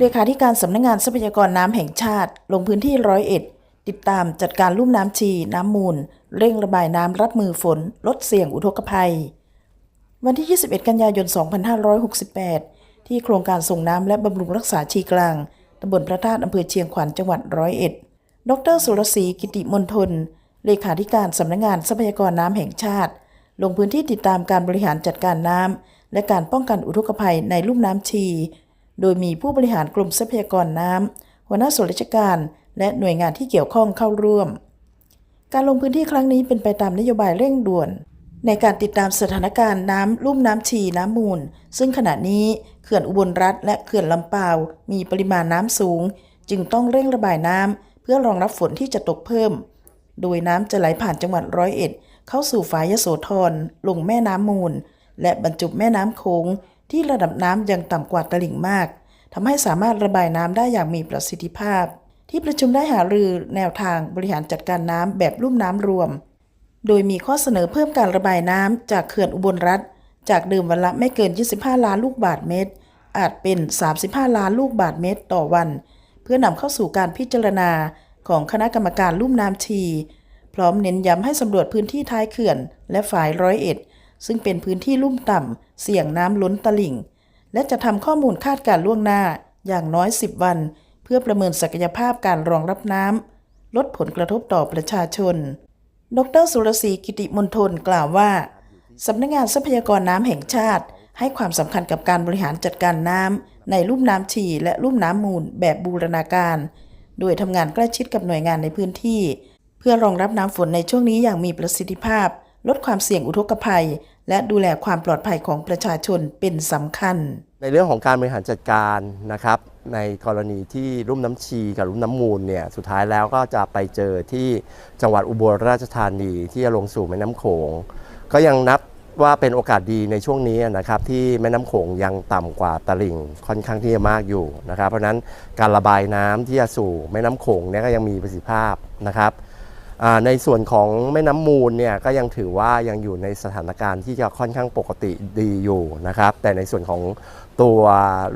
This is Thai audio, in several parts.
เลขาธิการสำนักงงานทรัพยากรน้ำแห่งชาติ ลงพื้นที่ร้อยเอ็ดติดตามจัดการลุ่มน้ำชี น้ำมูล เร่งระบายน้ำรับมือฝน ลดเสี่ยงอุทกภัย วันที่ 21 กันยายน 2568 ที่โครงการส่งน้ำและบำรุงรักษาชีกลางตำบลพระธาตุอำเภอเชียงขวัญจังหวัดร้อยเอ็ด ดรสุรศรีกิติมนทน เลขาธิการสำนักงงานทรัพยากรน้ำแห่งชาติ ลงพื้นที่ติดตามการบริหารจัดการน้ำและการป้องกันอุทกภัยในลุ่มน้ำชี โดยมีผู้บริหารกรมทรัพยากรน้ำหัวหน้าส่วนราชการ และหน่วยงานที่เกี่ยวข้องเข้าร่วม การลงพื้นที่ครั้งนี้เป็นไปตามนโยบายเร่งด่วน ในการติดตามสถานการณ์น้ำลุ่มน้ำชีน้ำมูล ซึ่งขณะนี้เขื่อนอุบลรัฐ และเขื่อนลำปาว มีปริมาณน้ำสูง จึงต้องเร่งระบายน้ำเพื่อรองรับฝนที่จะตกเพิ่ม โดยน้ำจะไหลผ่านจังหวัดร้อยเอ็ดเข้าสู่ฝายยโสธรลงแม่น้ำมูล และบรรจุแม่น้ำโขง ที่ระดับน้ำยังต่ำกว่าตลิ่งมากทำให้สามารถระบายน้ำได้อย่างมีประสิทธิภาพ ที่ประชุมได้หารือแนวทางบริหารจัดการน้ำแบบลุ่มน้ำรวม โดยมีข้อเสนอเพิ่มการระบายน้ำจากเขื่อนอุบลรัฐ จากเดิมวันละไม่เกิน 25 ล้านลูกบาทเมตร อาจเป็น 35 ล้านลูกบาทเมตร ต่อวัน เพื่อนำเข้าสู่การพิจารณาของคณะกรรมการลุ่มน้ำชี พร้อมเน้นย้ำให้สำรวจพื้นที่ท้ายเขื่อน และฝายร้อยเอ็ด ซึ่งเป็นพื้นที่ลุ่มต่ำ เสี่ยงน้ำล้นตลิ่ง และจะทำข้อมูลคาดการล่วงหน้าอย่างน้อย 10 วัน เพื่อประเมินศักยภาพการรองรับน้ำลดผลกระทบต่อประชาชน ดรสุรศรีกิติมนทนกล่าวว่าสำนักงงานทรัพยากรน้ำแห่งชาติ ให้ความสำคัญกับการบริหารจัดการน้ำในลุ่มน้ำชีและลุ่มน้ำมูลแบบบูรณาการ โดยทำงานใกล้ชิดกับหน่วยงานในพื้นที่ เพื่อรองรับน้ำฝนในช่วงนี้อย่างมีประสิทธิภาพ ลดความเสี่ยงอุทกภัย และดูแลความปลอดภัยของประชาชนเป็นสำคัญ ในเรื่องของการบริหารจัดการนะครับในกรณีที่ลุ่มน้ำชีกับลุ่มน้ำมูลเนี่ยสุดท้ายแล้วก็จะไปเจอที่จังหวัดอุบลราชธานีที่จะลงสู่แม่น้ำโขง ก็ยังนับว่าเป็นโอกาสดีในช่วงนี้นะครับที่แม่น้ำโขงยังต่ำกว่าตลิ่งค่อนข้างที่จะมากอยู่นะครับ เพราะฉะนั้นการระบายน้ำที่จะสู่แม่น้ำโขงเนี่ยก็ยังมีประสิทธิภาพนะครับ ในส่วนของแม่น้ำมูลเนี่ยก็ยังถือว่ายังอยู่ในสถานการณ์ที่จะค่อนข้างปกติดีอยู่นะครับ แต่ในส่วนของตัว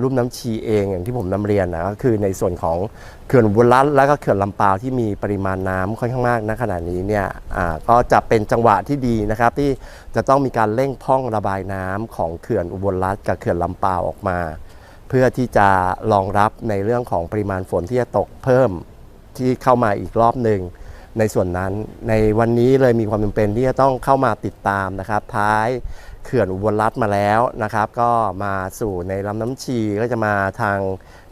ลุ่มน้ำชีเองอย่างที่ผมนำเรียนนะก็คือในส่วนของเขื่อนอุบุรัตและก็เขื่อนลำปาวที่มีปริมาณน้ำค่อนข้างมากณขณะนี้เนี่ยก็จะเป็นจังหวะที่ดีนะครับที่จะต้องมีการเร่งพ่องระบายน้ำของเขื่อนอุบลรัตกับเขื่อนลำปาวออกมา เพื่อที่จะรองรับในเรื่องของปริมาณฝนที่จะตกเพิ่มที่เข้ามาอีกรอบหนึ่ง ในส่วนนั้น ในวันนี้เลยมีความจำเป็นที่จะต้องเข้ามาติดตามนะครับ ท้ายเขื่อนอุบลรัฐมาแล้วนะครับ ก็มาสู่ในลำน้ำชีก็จะมาทาง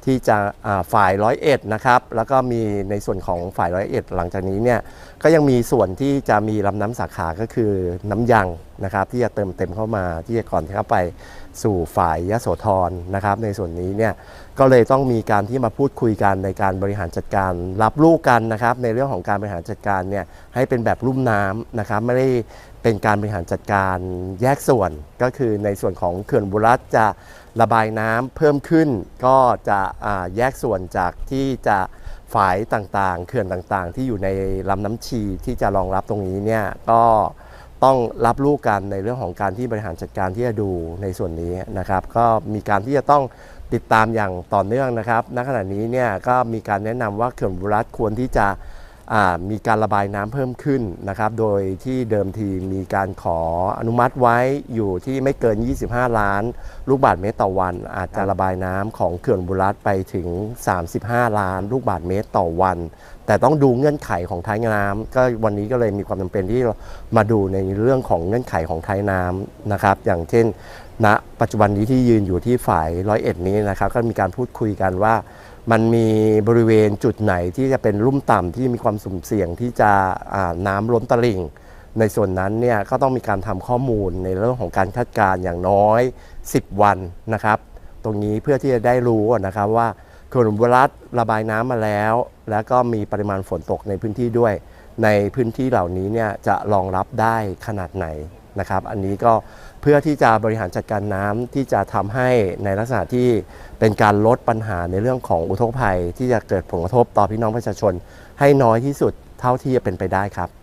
ที่จะอ่าฝ่ายร้อยเอ็ดนะครับ แล้วก็มีในส่วนของฝ่ายร้อยเอ็ดหลังจากนี้เนี่ยก็ยังมีส่วนที่จะมีลำน้ำสาขาก็คือน้ำยัง นะครับที่จะเติมเต็มเข้ามาที่จะก่อนเข้าไปสู่ฝ่ายยโสธรนะครับ ในส่วนนี้เนี่ยก็เลยต้องมีการที่มาพูดคุยกันในการบริหารจัดการ รับลูกกันนะครับ ในเรื่องของการบริหารจัดการเนี่ยให้เป็นแบบลุ่มน้ำนะครับไม่ได้เป็นการบริหารจัดการแยกส่วนก็คือในส่วนของเขื่อนบุรัตจะระบายน้ำเพิ่มขึ้น ก็จะแยกส่วนจากที่จะฝายต่างๆ เขื่อนต่างๆ ที่อยู่ในลำน้ำชีที่จะรองรับตรงนี้เนี่ยก็ ต้องรับลูกกันในเรื่องของการที่บริหารจัดการที่จะดูในส่วนนี้นะครับ ก็มีการที่จะต้องติดตามอย่างต่อเนื่องนะครับ ณขณะนี้เนี่ยก็มีการแนะนำว่าเขื่อนบุรัตควรที่จะ มีการระบายน้ำเพิ่มขึ้นนะครับโดยที่เดิมทีมีการขออนุมัติไว้อยู่ที่ไม่เกิน 25 ล้าน ลูกบาศก์เมตรต่อวัน อาจจะระบายน้ำของเขื่อนบุรัตไปถึง 35 ล้าน ลูกบาศก์เมตรต่อวัน แต่ต้องดูเงื่อนไขของท้ายน้ำก็วันนี้ก็เลยมีความจำเป็นที่มาดูในเรื่องของเงื่อนไขของท้ายน้ำนะครับ อย่างเช่นณปัจจุบันนี้ที่ยืนอยู่ที่ฝ่ายร้อยเอ็ดนี้นะครับ ก็มีการพูดคุยกันว่า มันมีบริเวณจุดไหนที่จะเป็นลุ่มต่ำที่มีความสุ่มเสี่ยงที่จะน้ำล้นตลิ่ง ในส่วนนั้นเนี่ยก็ต้องมีการทำข้อมูลในเรื่องของการคาดการณ์อย่างน้อย 10 วันนะครับ ตรงนี้เพื่อที่จะได้รู้นะครับว่าเขื่อนอุบรัฐระบายน้ำมาแล้ว แล้วก็มีปริมาณฝนตกในพื้นที่ด้วย ในพื้นที่เหล่านี้เนี่ยจะรองรับได้ขนาดไหน นะครับ อันนี้ก็เพื่อที่จะบริหารจัดการน้ำที่จะทำให้ในลักษณะที่เป็นการลดปัญหาในเรื่องของอุทกภัย ที่จะเกิดผลกระทบต่อพี่น้องประชาชน ให้น้อยที่สุดเท่าที่จะเป็นไปได้ครับ